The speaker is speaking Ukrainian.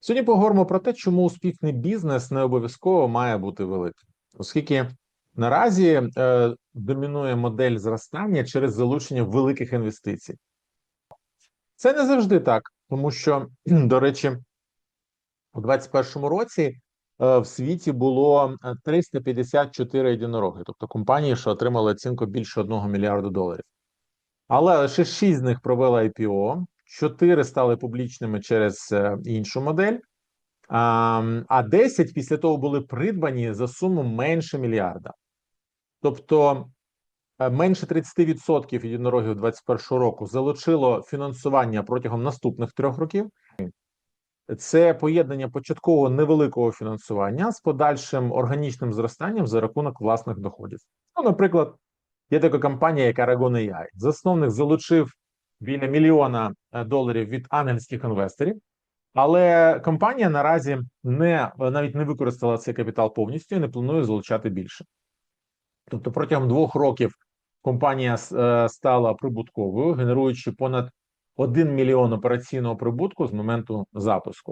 Сьогодні поговоримо про те, чому успішний бізнес не обов'язково має бути великим, оскільки наразі е, домінує модель зростання через залучення великих інвестицій. Це не завжди так, тому що, до речі, у 2021 році е, в світі було е, 354 єдинороги, тобто компанії, що отримали оцінку більше 1 мільярду доларів. Але лише 6 з них провели IPO, 4 стали публічними через е, іншу модель, а, а 10 після того були придбані за суму менше мільярда. Тобто е, менше 30% єдинорогів 2021 року залучило фінансування протягом наступних трьох років. Це поєднання початкового невеликого фінансування з подальшим органічним зростанням за рахунок власних доходів. Ну, наприклад, є така компанія, як Aragon AI. Засновник залучив біля мільйона е, доларів від ангельських інвесторів, але компанія наразі не навіть не використала цей капітал повністю і не планує залучати більше. Тобто, протягом двох років компанія е, стала прибутковою, генеруючи понад 1 мільйон операційного прибутку з моменту запуску.